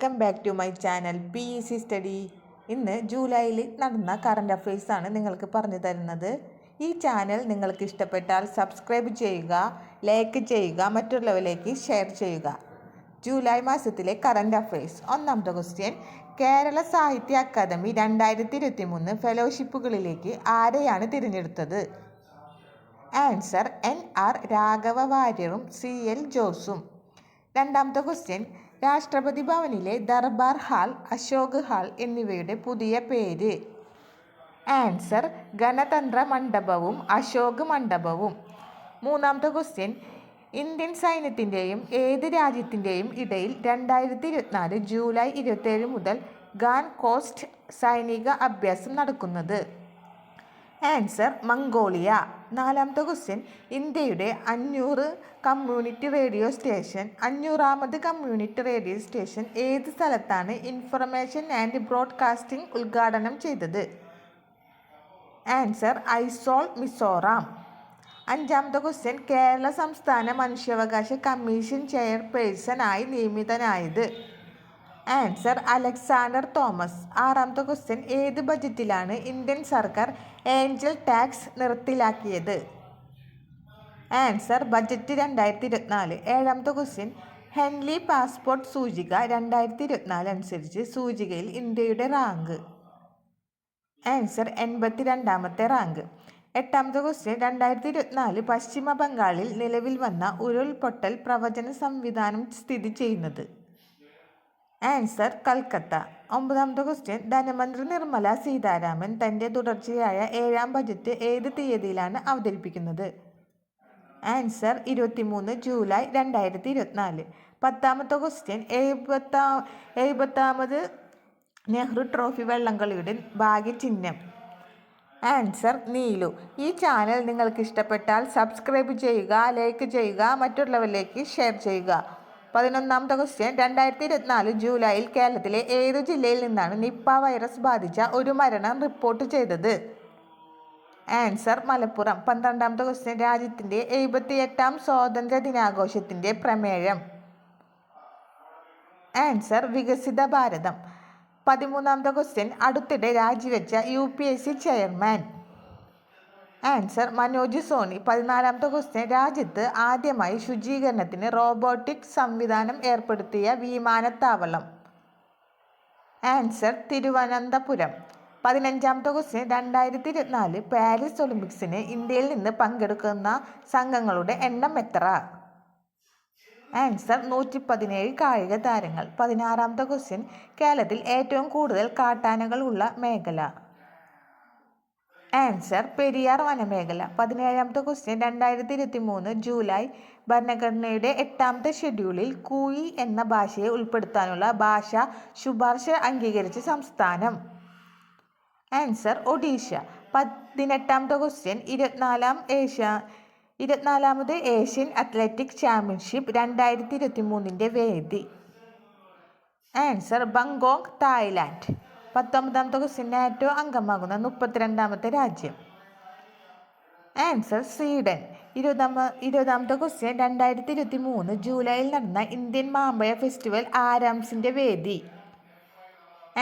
Welcome back to my channel P E C study ഇന്ന് ജൂലൈയിൽ നടന്ന കറണ്ട് അഫയേഴ്സ് ആണ് നിങ്ങൾക്ക് പറഞ്ഞു തരുന്നത്. ഈ ചാനൽ നിങ്ങൾക്ക് ഇഷ്ടപ്പെട്ടാൽ സബ്സ്ക്രൈബ് ചെയ്യുക ലൈക്ക് ചെയ്യുക മറ്റുള്ളവരിലേക്ക് ഷെയർ ചെയ്യുക. ജൂലൈ മാസത്തിലെ കറണ്ട് അഫയേഴ്സ് ഒന്നാമത്തെ ക്വസ്റ്റ്യൻ കേരള സാഹിത്യ അക്കാദമി രണ്ടായിരത്തി ഇരുപത്തി മൂന്ന് ഫെലോഷിപ്പുകളിലേക്ക് ആരെയാണ് തിരഞ്ഞെടുത്തത്? ആൻസർ എൻ ആർ രാഘവ വാര്യറും സി എൽ ജോസും. രണ്ടാമത്തെ ക്വസ്റ്റ്യൻ രാഷ്ട്രപതി ഭവനിലെ ദർബാർ ഹാൾ അശോക് ഹാൾ എന്നിവയുടെ പുതിയ പേര്. ആൻസർ ഗണതന്ത്ര മണ്ഡപവും അശോക് മണ്ഡപവും. മൂന്നാമത്തെ ക്വസ്റ്റ്യൻ ഇന്ത്യൻ സൈന്യത്തിന്റെയും ഏത് രാജ്യത്തിന്റെയും ഇടയിൽ രണ്ടായിരത്തി ഇരുപത്തിനാല് ജൂലൈ ഇരുപത്തേഴ് മുതൽ ഗാൻ കോസ്റ്റ് സൈനിക അഭ്യാസം നടക്കുന്നത്. Answer Mongolia. നാലാമത്തെ ക്വസ്റ്റ്യൻ. ഇന്ത്യയുടെ അഞ്ഞൂറ് കമ്മ്യൂണിറ്റി റേഡിയോ സ്റ്റേഷൻ അഞ്ഞൂറാമത് കമ്മ്യൂണിറ്റി റേഡിയോ സ്റ്റേഷൻ ഏത് സ്ഥലത്താണ് ഇൻഫർമേഷൻ ആൻഡ് ബ്രോഡ്കാസ്റ്റിംഗ് ഉദ്ഘാടനം ചെയ്തത്? ആൻസർ ഐസോൾ മിസോറാം. അഞ്ചാമത്തെ ക്വസ്റ്റ്യൻ കേരള സംസ്ഥാന മനുഷ്യാവകാശ കമ്മീഷൻ ചെയർപേഴ്സൺ ആയി നിയമിതനായത്. Answer Alexander Thomas. ആറാമത്തെ ക്വസ്റ്റ്യൻ ഏത് ബജറ്റിലാണ് ഇന്ത്യൻ സർക്കാർ ഏഞ്ചൽ ടാക്സ് നിർത്തിലാക്കിയത്. ആൻസർ ബജറ്റ് രണ്ടായിരത്തി ഇരുപത്തിനാല് ഏഴാമത്തെ ക്വസ്റ്റ്യൻ ഹെൻലി പാസ്പോർട്ട് സൂചിക രണ്ടായിരത്തി ഇരുപത്തിനാല് അനുസരിച്ച് സൂചികയിൽ ഇന്ത്യയുടെ റാങ്ക്. ആൻസർ എൺപത്തി രണ്ടാമത്തെ റാങ്ക്. എട്ടാമത്തെ ക്വസ്റ്റ്യൻ രണ്ടായിരത്തി ഇരുപത്തിനാല് പശ്ചിമ ബംഗാളിൽ നിലവിൽ വന്ന ഉരുൾപൊട്ടൽ പ്രവചന സംവിധാനം സ്ഥിതി ചെയ്യുന്നത്. ആൻസർ കൽക്കത്ത. ഒമ്പതാമത്തെ ക്വസ്റ്റ്യൻ ധനമന്ത്രി നിർമ്മല സീതാരാമൻ തന്റെ തുടർച്ചയായ ഏഴാം ബജറ്റ് ഏത് തീയതിയിലാണ് അവതരിപ്പിക്കുന്നത്? ആൻസർ ഇരുപത്തിമൂന്ന് ജൂലൈ രണ്ടായിരത്തി ഇരുപത്തിനാല് പത്താമത്തെ ക്വസ്റ്റ്യൻ എഴുപത്താ എഴുപത്താമത് നെഹ്റു ട്രോഫി വള്ളംകളിയുടെ ഭാഗ്യചിഹ്നം. ആൻസർ നീലു. ഈ ചാനൽ നിങ്ങൾക്ക് ഇഷ്ടപ്പെട്ടാൽ സബ്സ്ക്രൈബ് ചെയ്യുക ലൈക്ക് ചെയ്യുക മറ്റുള്ളവരിലേക്ക് ഷെയർ ചെയ്യുക. പതിനൊന്നാമത്തെ ക്വസ്റ്റ്യൻ രണ്ടായിരത്തി ഇരുപത്തിനാല് ജൂലൈയിൽ കേരളത്തിലെ ഏത് ജില്ലയിൽ നിന്നാണ് നിപ്പ വൈറസ് ബാധിച്ച ഒരു മരണം റിപ്പോർട്ട് ചെയ്തത്? ആൻസർ മലപ്പുറം. പന്ത്രണ്ടാമത്തെ ക്വസ്റ്റ്യൻ രാജ്യത്തിന്റെ എഴുപത്തി എട്ടാം സ്വാതന്ത്ര്യ ദിനാഘോഷത്തിന്റെ പ്രമേയം. ആൻസർ വികസിത ഭാരതം. പതിമൂന്നാമത്തെ ക്വസ്റ്റ്യൻ അടുത്തിടെ രാജിവെച്ച U P S C chairman. Answer Manoj Soni. പതിനാലാമത്തെ ക്വസ്റ്റ്യൻ രാജ്യത്ത് ആദ്യമായി ശുചീകരണത്തിന് റോബോട്ടിക് സംവിധാനം ഏർപ്പെടുത്തിയ വിമാനത്താവളം. ആൻസർ തിരുവനന്തപുരം. പതിനഞ്ചാമത്തെ ക്വസ്റ്റ്യൻ രണ്ടായിരത്തി ഇരുപത്തിനാല് പാരീസ് ഒളിമ്പിക്സിന് ഇന്ത്യയിൽ നിന്ന് പങ്കെടുക്കുന്ന സംഘങ്ങളുടെ എണ്ണം എത്ര? ആൻസർ നൂറ്റി പതിനേഴ് കായിക താരങ്ങൾ. പതിനാറാമത്തെ ക്വസ്റ്റ്യൻ കേരളത്തിൽ ഏറ്റവും കൂടുതൽ കാട്ടാനകൾ ഉള്ള മേഖല. ആൻസർ പെരിയാർ വനമേഖല. പതിനേഴാമത്തെ ക്വസ്റ്റ്യൻ രണ്ടായിരത്തി ഇരുപത്തി മൂന്ന് ജൂലൈ ഭരണഘടനയുടെ എട്ടാമത്തെ ഷെഡ്യൂളിൽ കൂയി എന്ന ഭാഷയെ ഉൾപ്പെടുത്താനുള്ള ഭാഷ ശുപാർശ അംഗീകരിച്ച സംസ്ഥാനം. ആൻസർ ഒഡീഷ. പതിനെട്ടാമത്തെ ക്വസ്റ്റ്യൻ ഇരുപത്തിനാലാം ഏഷ്യ ഇരുപത്തിനാലാമത് ഏഷ്യൻ അത്ലറ്റിക് ചാമ്പ്യൻഷിപ്പ് രണ്ടായിരത്തി ഇരുപത്തി മൂന്നിന്റെ വേദി. Answer Bangkok Thailand. പത്തൊമ്പതാമത്തെ ക്വസ്റ്റ്യൻ നാറ്റോ അംഗമാകുന്ന മുപ്പത്തിരണ്ടാമത്തെ രാജ്യം. ആൻസർ സ്വീഡൻ ഇരുപതാമ ഇരുപതാമത്തെ ക്വസ്റ്റ്യൻ രണ്ടായിരത്തി ഇരുപത്തി മൂന്ന് ജൂലൈയിൽ നടന്ന ഇന്ത്യൻ മാമ്പഴ ഫെസ്റ്റിവൽ ആരാംസിന്റെ വേദി.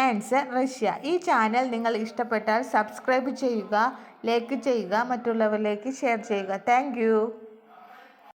Answer Russia. ഈ ചാനൽ നിങ്ങൾ ഇഷ്ടപ്പെട്ടാൽ സബ്സ്ക്രൈബ് ചെയ്യുക ലൈക്ക് ചെയ്യുക മറ്റുള്ളവരിലേക്ക് ഷെയർ ചെയ്യുക. താങ്ക്